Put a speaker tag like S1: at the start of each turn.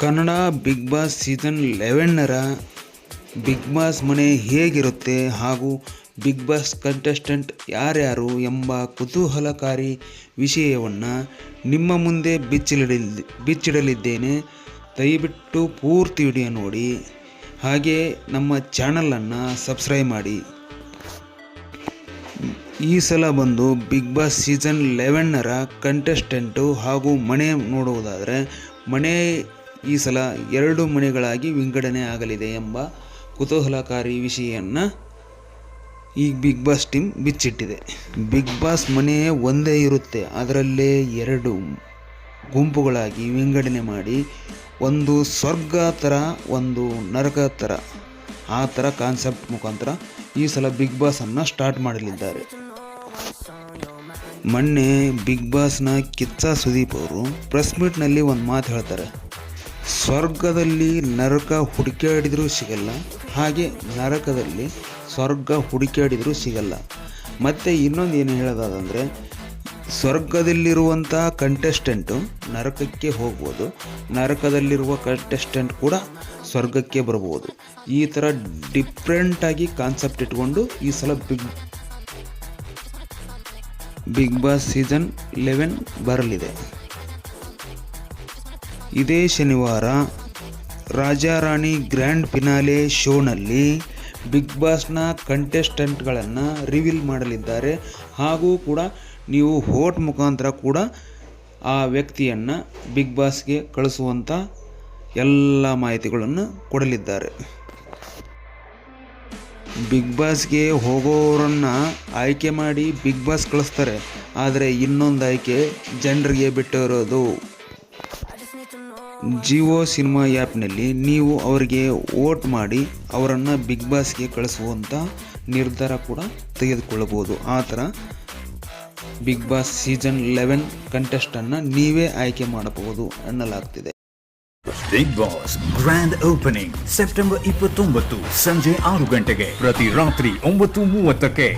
S1: Kannada big boss season ಲೆವೆನ್ನರ big boss ಮನೆ ಹೇಗಿರುತ್ತೆ ಹಾಗೂ ಬಿಗ್ ಬಾಸ್ ಕಂಟೆಸ್ಟೆಂಟ್ ಯಾರ್ಯಾರು ಎಂಬ ಕುತೂಹಲಕಾರಿ ವಿಷಯವನ್ನು ನಿಮ್ಮ ಮುಂದೆ ಬಿಚ್ಚಿಡಲಿ ಬಿಚ್ಚಿಡಲಿದ್ದೇನೆ. ದಯವಿಟ್ಟು ಪೂರ್ತಿ ವಿಡಿಯೋ ನೋಡಿ. ಹಾಗೆ ನಮ್ಮ ಚಾನಲನ್ನು ಸಬ್ಸ್ಕ್ರೈಬ್ ಮಾಡಿ. ಈ ಸಲ ಬಂದು ಬಿಗ್ ಬಾಸ್ ಸೀಸನ್ ಲೆವೆನ್ನರ ಕಂಟೆಸ್ಟೆಂಟು ಹಾಗೂ ಮನೆ ನೋಡುವುದಾದರೆ ಮನೆ ಈ ಸಲ ಎರಡು ಮನೆಗಳಾಗಿ ವಿಂಗಡಣೆ ಆಗಲಿದೆ ಎಂಬ ಕುತೂಹಲಕಾರಿ ವಿಷಯವನ್ನು ಈ ಬಿಗ್ ಬಾಸ್ ಟೀಮ್ ಬಿಚ್ಚಿಟ್ಟಿದೆ. ಬಿಗ್ ಬಾಸ್ ಮನೆ ಒಂದೇ ಇರುತ್ತೆ. ಅದರಲ್ಲೇ ಎರಡು ಗುಂಪುಗಳಾಗಿ ವಿಂಗಡಣೆ ಮಾಡಿ ಒಂದು ಸ್ವರ್ಗ ಥರ ಒಂದು ನರಕ ಥರ ಆ ಥರ ಕಾನ್ಸೆಪ್ಟ್ ಮುಖಾಂತರ ಈ ಸಲ ಬಿಗ್ ಬಾಸನ್ನು ಸ್ಟಾರ್ಟ್ ಮಾಡಲಿದ್ದಾರೆ. ಮೊನ್ನೆ ಬಿಗ್ ಬಾಸ್ನ ಕಿಚ್ಚ ಸುದೀಪ್ ಅವರು ಪ್ರೆಸ್ ಮೀಟ್ನಲ್ಲಿ ಒಂದು ಮಾತು ಹೇಳ್ತಾರೆ. ಸ್ವರ್ಗದಲ್ಲಿ ನರಕ ಹುಡುಕಾಡಿದರೂ ಸಿಗಲ್ಲ. ಹಾಗೆ ನರಕದಲ್ಲಿ ಸ್ವರ್ಗ ಹುಡುಕಾಡಿದರೂ ಸಿಗಲ್ಲ. ಮತ್ತು ಇನ್ನೊಂದು ಏನು ಹೇಳೋದಾದಂದರೆ ಸ್ವರ್ಗದಲ್ಲಿರುವಂಥ ಕಂಟೆಸ್ಟೆಂಟು ನರಕಕ್ಕೆ ಹೋಗ್ಬೋದು. ನರಕದಲ್ಲಿರುವ ಕಂಟೆಸ್ಟೆಂಟ್ ಕೂಡ ಸ್ವರ್ಗಕ್ಕೆ ಬರ್ಬೋದು. ಈ ಥರ ಡಿಫ್ರೆಂಟಾಗಿ ಕಾನ್ಸೆಪ್ಟ್ ಇಟ್ಕೊಂಡು ಈ ಸಲ big big boss season eleven ಬರಲಿದೆ. ಇದೇ ಶನಿವಾರ ರಾಜಾರಾಣಿ ಗ್ರ್ಯಾಂಡ್ ಫಿನಾಲೆ ಶೋನಲ್ಲಿ ಬಿಗ್ ಬಾಸ್ನ ಕಂಟೆಸ್ಟೆಂಟ್ಗಳನ್ನು ರಿವೀಲ್ ಮಾಡಲಿದ್ದಾರೆ. ಹಾಗೂ ಕೂಡ ನೀವು ಹೋಟ್ ಮುಖಾಂತರ ಕೂಡ ಆ ವ್ಯಕ್ತಿಯನ್ನು ಬಿಗ್ ಬಾಸ್ಗೆ ಕಳಿಸುವಂಥ ಎಲ್ಲ ಮಾಹಿತಿಗಳನ್ನು ಕೊಡಲಿದ್ದಾರೆ. ಬಿಗ್ ಬಾಸ್ಗೆ ಹೋಗೋರನ್ನು ಆಯ್ಕೆ ಮಾಡಿ ಬಿಗ್ ಬಾಸ್ ಕಳಿಸ್ತಾರೆ. ಆದರೆ ಇನ್ನೊಂದು ಆಯ್ಕೆ ಜನರಿಗೆ ಬಿಟ್ಟಿರೋದು. ಜಿಯೋ ಸಿನಿಮಾ ಆ್ಯಪ್ನಲ್ಲಿ ನೀವು ಅವರಿಗೆ ವೋಟ್ ಮಾಡಿ ಅವರನ್ನು ಬಿಗ್ ಬಾಸ್ಗೆ ಕಳಿಸುವಂಥ ನಿರ್ಧಾರ ಕೂಡ ತೆಗೆದುಕೊಳ್ಳಬಹುದು. ಆ ಥರ ಬಿಗ್ ಬಾಸ್ ಸೀಸನ್ ಲೆವೆನ್ ಕಂಟೆಸ್ಟನ್ನು ನೀವೇ ಆಯ್ಕೆ ಮಾಡಬಹುದು ಎನ್ನಲಾಗ್ತಿದೆ.
S2: Big boss grand opening September ಇಪ್ಪತ್ತೊಂಬತ್ತು ಸಂಜೆ ಆರು ಗಂಟೆಗೆ ಪ್ರತಿ ರಾತ್ರಿ ಒಂಬತ್ತು ಮೂವತ್ತಕ್ಕೆ.